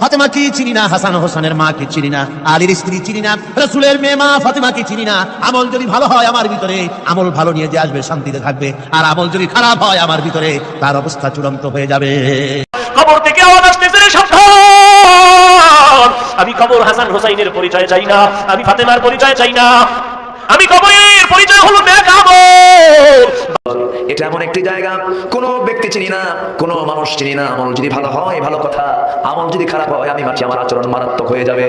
ফাতেমা কি চিনি না? হাসান হোসেনের মা কি চিনি না? আলীর স্ত্রী চিনি না? রসুলের মেয়ে মা ফাতেমা কি চিনি না? আমল যদি ভালো হয় আমার ভিতরে, আমল ভালো নিয়ে যে আসবে, শান্তিতে থাকবে। আর আমল যদি খারাপ হয় আমার ভিতরে, তার অবস্থা চূড়ান্ত হয়ে যাবে। কবর থেকে আওয়াজ আসতেছে আমি কবর হাসান হোসাইনের পরিচয় চাই না, আমি ফাতেমার পরিচয় চাই না। আমি কবরের পরিচয় হলো নেক আমল এটা এমন একটি জায়গা, কোনো ব্যক্তি চিনি না, কোনো মানুষ চিনি না, আমল যদি ভালো হয়, ভালো কথা, আমল যদি খারাপ হয়, আমি মাটি আমার আচরণ মারাত্মক হয়ে যাবে।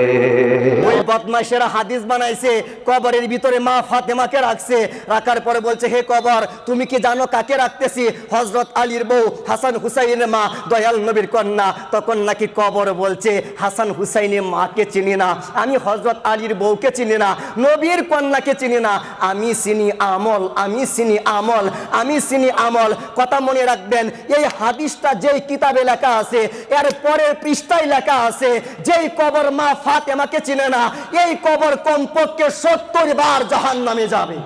ওই বদমাইশেরা হাদিস বানাইছে, কবরের ভিতরে মা ফাতেমাকে রাখছে, রাখার পরে বলছে, হে কবর, তুমি কি জানো কাকে রাখতেছি? হজরত আলীর বউ হাসান হুসাইনের মা, দয়াল নবীর কন্যা। তখন নাকি কবর বলছে, হাসান হুসাইনের মাকে চিনি না, আমি হজরত আলীর বউকে চিনি না, নবীর কন্যাকে চিনি না, আমি চিনি আমল, আমি চিনি আমল আমি চিনি আমল। কথা মনে রাখবেন, এই হাদিসটা যেই কিতাবে লেখা আছে, এর পরের পৃষ্ঠায় লেখা আছে, যেই কবর মা ফাতেমাকে চিনে না, এই কবর কমপক্ষে সত্তর বার জাহান নামে যাবে।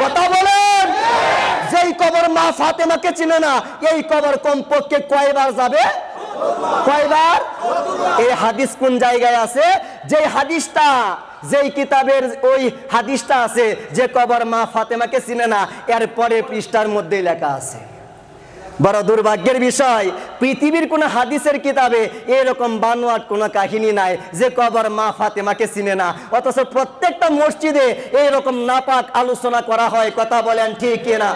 কথা বলেন? যেই কবর মা ফাতেমাকে চিনে না, এই কবর কমপক্ষে কয়বার যাবে? কয়বার? এই হাদিস কোন জায়গায় আছে? যে হাদিসটা, যেই কিতাবের ওই হাদিসটা আছে, যে কবর মা ফাতেমাকে চিনে না, এর পরে পৃষ্ঠার মধ্যেই লেখা আছে। বড় দুর্ভাগ্যের বিষয়, পৃথিবীর কোন হাদিসের কিতাবে এরকম বানোয়াট কোনো কাহিনী নাই যে কবর মা ফাতেমাকে চিনে না। অথচ প্রত্যেকটা মসজিদে এইরকম নাপাক আলোচনা করা হয়, কথা বলেন ঠিক না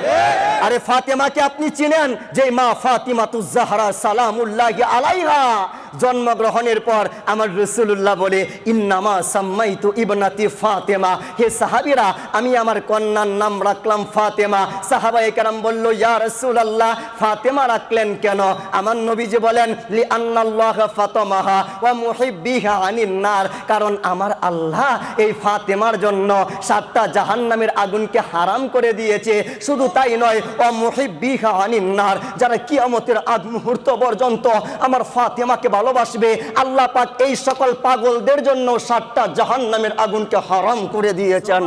আরে ফাতেমাকে আপনি চিনেন? যে মা ফাতিমা তুজাহরা সালামুল্লাহ আলাইহা জন্মগ্রহণের পর আমার রসুল্লাহ বলে, ইন্নামা সাম্মাইতু ইবনাতি ফাতেমা। হে সাহাবিরা, আমি আমার কন্যার নাম রাখলাম ফাতেমা। সাহাবায়ে কেরাম বলল, ইয়া রাসূলুল্লাহ, ফাতেমা রাখলেন কেন? আমার নবীজি বলেন লি আন্নাল্লাহ ফাতামাহা ওয়া মুহিব্বিহা আনিন নার। কারণ আমার আল্লাহ এই ফাতেমার জন্য সাতটা জাহান্নামের আগুনকে হারাম করে দিয়েছে। শুধু তাই নয় ও মুহিব্বিহা আনিন নার। যারা কিয়ামতের আগ মুহূর্ত পর্যন্ত আমার ফাতেমাকে ভালোবাসবে আল্লাহ পাক এই সকল পাগলদের জন্য সাতটা জাহান্নামের আগুনকে হারাম করে দিয়েছেন।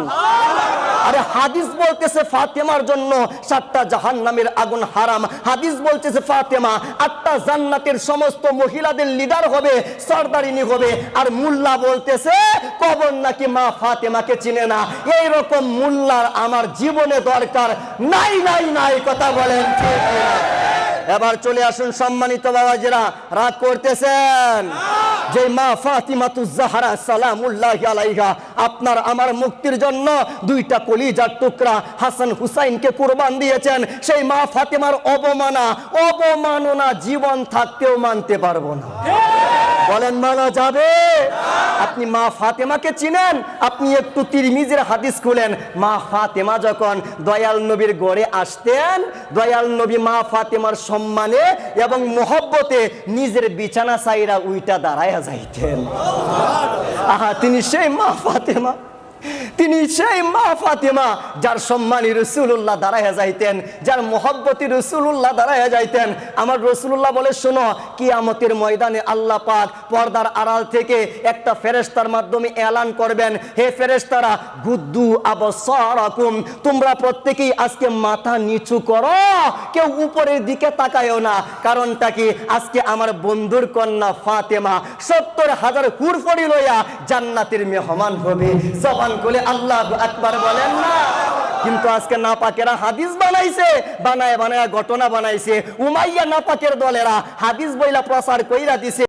আরে হাদিস বলতেছে ফাতেমার জন্য সাতটা জাহান্নামের আগুন হারাম। হাদিস বলতেছে ফাতেমা আটটা জান্নাতের সমস্ত মহিলাদের লিডার হবে সর্দারিনী হবে আর মুল্লা বলতেছে কবর নাকি মা ফাতেমাকে চিনে না? এই রকম মুল্লার আমার জীবনে দরকার। নাই নাই নাই কথা বলেন ঠিক? এবার চলে আসুন সম্মানিত বাবা বাবাজিরা, রাগ করতেছেন? যে মা ফাতিমাতুজাহারা সালাম সালামুল্লাহ আলাইহা, আপনার আমার মুক্তির জন্য দুইটা কলিজার টুকরা হাসান হুসাইনকে কুরবান দিয়েছেন। সেই মা ফাতিমার অবমানা অবমাননা জীবন থাকতেও মানতে পারব না। বলেন মানা যাবে। আপনি মা ফাতেমাকে চিনেন? আপনি একটু তিরমিজের হাদিস খুলেন। মা ফাতেমা যখন দয়াল নবীর গড়ে আসতেন, দয়াল নবী মা ফাতেমার সম্মানে এবং মোহব্বতে নিজের বিছানা সাইরা উইটা দাঁড়ায় যাইতেন। আহা, তিনি সেই মা ফাতেমা। তিনি সেই মা ফাতেমা, যার সম্মানী রসুল্লাহ দাঁড়াইয়া যাইতেন, যার মোহব্বতী রসুল্লাহ দাঁড়াইয়া যাইতেন। আমার রসুল্লাহ বলে, শোনো, কিয়ামতের ময়দানে আল্লাহ পাক পর্দার আড়াল থেকে একটা ফেরেস্তার মাধ্যমে এলান করবেন। হে ফেরেস্তারা গুদ্দু আবসারাকুম, তোমরা প্রত্যেকেই আজকে মাথা নিচু করো, কেউ উপরের দিকে তাকায়ও না। কারণটা কি? আজকে আমার বন্ধুর কন্যা ফাতেমা সত্তর হাজার হুরফড়ি লইয়া জান্নাতের মেহমান হবে। জবান করে আল্লাহ আকবার বলেন না। কিন্তু আজকে নাপাকেরা হাদিস বানাইছে, বানায় বানায় ঘটনা বানাইছে। উমাইয়া নাপাকের দলেরা হাদিস বইলা প্রসার কইরা দিছে।